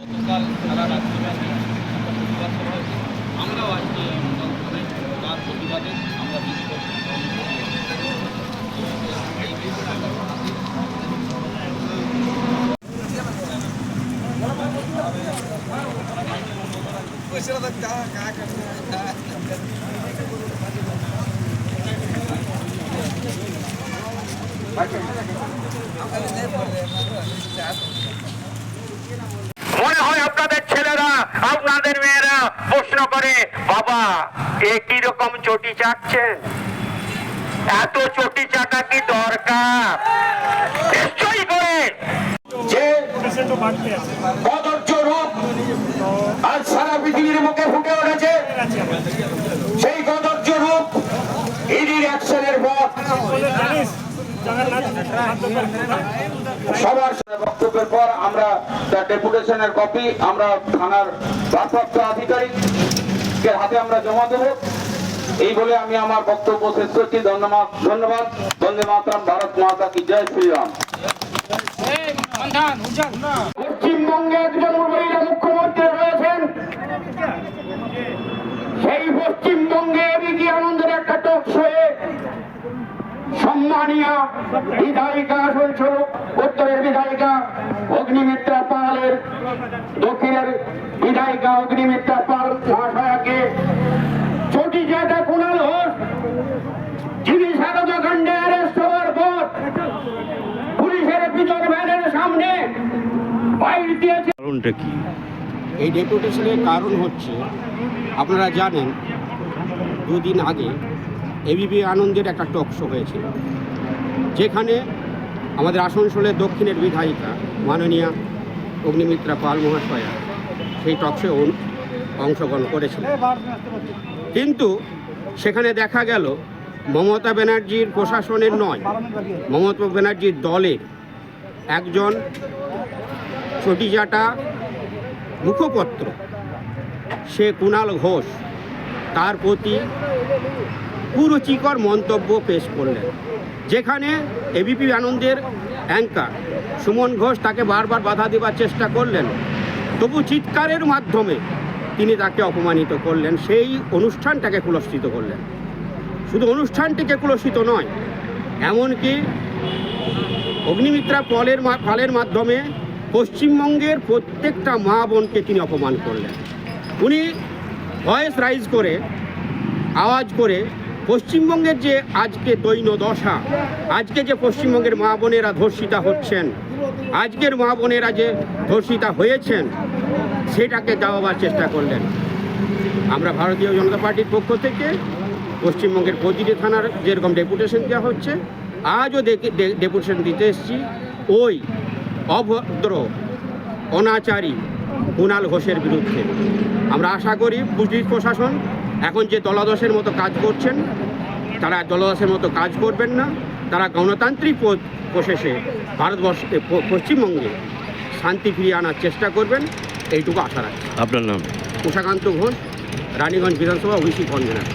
গতকাল সারা রাত্রি ব্যাপী একটা প্রতিবাদ সভা হয়েছে আমরাও আজকে তার প্রতিবাদে আমরা বিক্ষোভ মনে হয় আপনাদের ছেলেরা, আপনাদের মেয়েরা প্রশ্ন করে, বাবা, এ রকম চটি চাটছেন এত চটি চাটা কি দরকার? নিশ্চয়ই করে। যে কদর্য রূপ আজ সারা পৃথিবীর মুখে ফুটে উঠেছে, সেই কদর্য রূপ ইডির অ্যাকশনের পর সবার বক্তব্যের পর আমরা তার ডেপুটেশনের কপি আমরা থানার ভারপ্রাপ্ত আধিকারিকের হাতে আমরা জমা দেব। এই বলে আমি আমার বক্তব্য শেষ করছি। ধন্যবাদ ধন্যবাদ। বন্দে মাতরম ভারত মাতা কি জয় শ্রীরাম। পশ্চিমবঙ্গে একজন মহিলা মুখ্যমন্ত্রী রয়েছেন সেই পশ্চিমবঙ্গে বিকি আনন্দের একটা টক শোয়ে সম্মানীয় বিধায়িকা স্বরূপ উত্তরের বিধায়িকা অগ্নিমিত্রা পালের। দক্ষিণের বিধায়িকা অগ্নিমিত্রা পাল মহাশয়াকে। ছোটি জায়গা কুণাল ঘোষ যিনি কাণ্ডে অ্যারেস্ট হওয়ার পর পুলিশের পিছন ভ্যানের সামনে বাইর দিয়েছে। কারণটা কি? এই ডেপুটেশনের কারণ হচ্ছে আপনারা জানেন দুদিন আগে এবিপি আনন্দের একটা টক শো হয়েছিল, যেখানে আমাদের আসানসোলের দক্ষিণের বিধায়িকা মাননীয়া অগ্নিমিত্রা পাল মহাশয়া সেই টক শো অংশগ্রহণ করেছিলেন। কিন্তু সেখানে দেখা গেল, মমতা ব্যানার্জির প্রশাসনের নয়, মমতা ব্যানার্জির দলের একজন চটিজাটা মুখপত্র, সে কুণাল ঘোষ, তার প্রতি কুরুচিকর মন্তব্য পেশ করলেন। যেখানে এবিপি আনন্দের অ্যাঙ্কার সুমন ঘোষ তাকে বারবার বাধা দেবার চেষ্টা করলেন। তবু চিৎকারের মাধ্যমে তিনি তাকে অপমানিত করলেন, সেই অনুষ্ঠানটাকে কুলস্থিত করলেন। শুধু অনুষ্ঠানটিকে কুলস্থিত নয়, এমনকি অগ্নিমিত্রা পলের পালের মাধ্যমে পশ্চিমবঙ্গের প্রত্যেকটা মা বোনকে তিনি অপমান করলেন। উনি ভয়েস রাইজ করে, আওয়াজ করে পশ্চিমবঙ্গের যে আজকে দৈন দশা আজকে যে পশ্চিমবঙ্গের মা বোনেরা ধর্ষিতা হচ্ছেন, আজকের মা বোনেরা যে ধর্ষিতা হয়েছেন, সেটাকে দাওয়াবার চেষ্টা করলেন। আমরা ভারতীয় জনতা পার্টির পক্ষ থেকে পশ্চিমবঙ্গের প্রতিটি থানার যেরকম ডেপুটেশন দেওয়া হচ্ছে, আজও ডেপুটেশন দিতে এসেছি। ওই অভদ্র, অনাচারী কুণাল ঘোষের বিরুদ্ধে। আমরা আশা করি পুলিশ প্রশাসন এখন যে দলাদশের মতো কাজ করছেন তারা দলাদশের মতো কাজ করবেন না। তারা গণতান্ত্রিক প্রশেষে ভারতবর্ষে পশ্চিমবঙ্গে শান্তি ফিরিয়ে আনার চেষ্টা করবেন এইটুকু আশা রাখছি। আপনার নাম? উষাকান্ত ঘোষ রানীগঞ্জ বিধানসভা ওবিসি কনভেনার